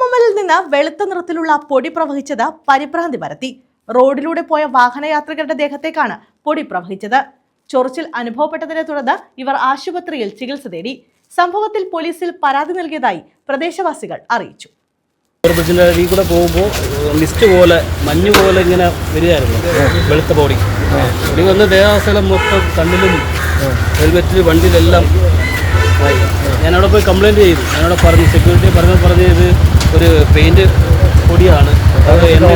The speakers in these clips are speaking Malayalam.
കേമമ്മലിൽ നിന്ന് വെളുത്ത നിറത്തിലുള്ള പൊടി പ്രവഹിച്ചത് പരിഭ്രാന്തി പരത്തി. റോഡിലൂടെ പോയ വാഹനയാത്രികരുടെ ദേഹത്തേക്കാണ് പൊടി പ്രവഹിച്ചത്. ചൊറിച്ചിൽ അനുഭവപ്പെട്ടതിനെ തുടർന്ന് ഇവർ ആശുപത്രിയിൽ ചികിത്സ തേടി. സംഭവത്തിൽ പോലീസിൽ പരാതി നൽകിയതായി പ്രദേശവാസികൾ അറിയിച്ചു. കൂടെ പോകുമ്പോൾ മിസ്റ്റ് പോലെ മഞ്ഞ് പോലെ ഇങ്ങനെ വരികയായിരുന്നു. വെളുത്ത ബോഡി ബോഡി വന്ന് ദേഹാസ്ഥലം മൊത്തം കണ്ണിലും ഹെൽമെറ്റിലും വണ്ടിയിലെല്ലാം ഞാനവിടെ പോയി കംപ്ലയിന്റ് ചെയ്തു. ഞാനവിടെ പറഞ്ഞു സെക്യൂരിറ്റി പറഞ്ഞു പറഞ്ഞ് ഇത് ഒരു പെയിന്റ് പൊടിയാണ്. അത് എണ്ണ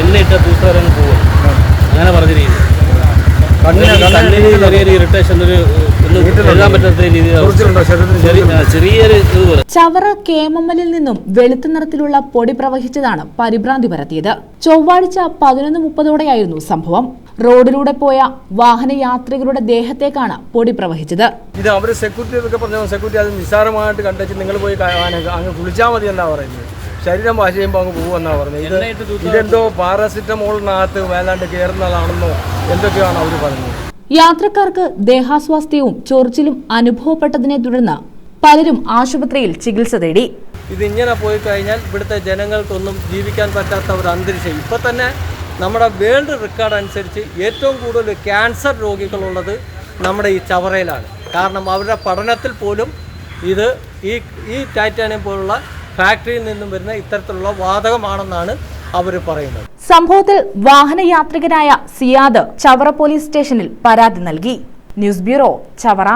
എണ്ണയിട്ട തൂത്തുകാരങ്ങ് പോകും അങ്ങനെ പറഞ്ഞ രീതി. കണ്ണിന് ചെറിയൊരു ഇറിറ്റേഷൻ ഒരു ചവറ കേമമ്മലിൽ നിന്നും വെളുത്ത നിറത്തിലുള്ള പൊടി പ്രവഹിച്ചതാണ് പരിഭ്രാന്തി പരത്തിയത്. ചൊവ്വാഴ്ച പതിനൊന്ന് മുപ്പതോടെയായിരുന്നു സംഭവം. റോഡിലൂടെ പോയ വാഹന യാത്രികരുടെ ദേഹത്തേക്കാണ് പൊടി പ്രവഹിച്ചത്. ഇത് അവർ സെക്യൂരിറ്റി എന്നൊക്കെ പറഞ്ഞ സെക്യൂരിറ്റി അത് നിസ്സാരമായിട്ട് കണ്ടെച്ച് നിങ്ങൾ പോയി അങ്ങ് കുളിച്ചാൽ മതി എന്നാ പറയുന്നത്. ശരീരം വാശ് ചെയ്യുമ്പോൾ അങ്ങ് പോകുമെന്നാ പറഞ്ഞത് ഇത് ഇതെന്തോ പാരാസിറ്റമോളിനകത്ത് വേലാണ്ട് കയറുന്നതാണെന്നോ എന്തൊക്കെയാണ് അവർ പറയുന്നത് യാത്രക്കാർക്ക് ദേഹാസ്വാസ്ഥ്യവും ചൊറിച്ചിലും അനുഭവപ്പെട്ടതിനെ തുടർന്ന് പലരും ആശുപത്രിയിൽ ചികിത്സ തേടി. ഇത് ഇങ്ങനെ പോയി കഴിഞ്ഞാൽ ഇവിടുത്തെ ജനങ്ങൾക്കൊന്നും ജീവിക്കാൻ പറ്റാത്ത ഒരു അന്തരീക്ഷം. ഇപ്പൊ തന്നെ നമ്മുടെ വേൾഡ് റെക്കോർഡ് അനുസരിച്ച് ഏറ്റവും കൂടുതൽ ക്യാൻസർ രോഗികളുള്ളത് നമ്മുടെ ഈ ചവറയിലാണ്. കാരണം അവരുടെ പഠനത്തിൽ പോലും ഇത് ഈ ഈ ടൈറ്റാനിയം പോലുള്ള ഫാക്ടറിയിൽ നിന്നും വരുന്ന ഇത്തരത്തിലുള്ള വാതകമാണെന്നാണ് അവർ പറയുന്നത്. സംഭവത്തിൽ വാഹനയാത്രികനായ സിയാദ് ചവറ പോലീസ് സ്റ്റേഷനിൽ പരാതി നൽകി. News bureau Chavara.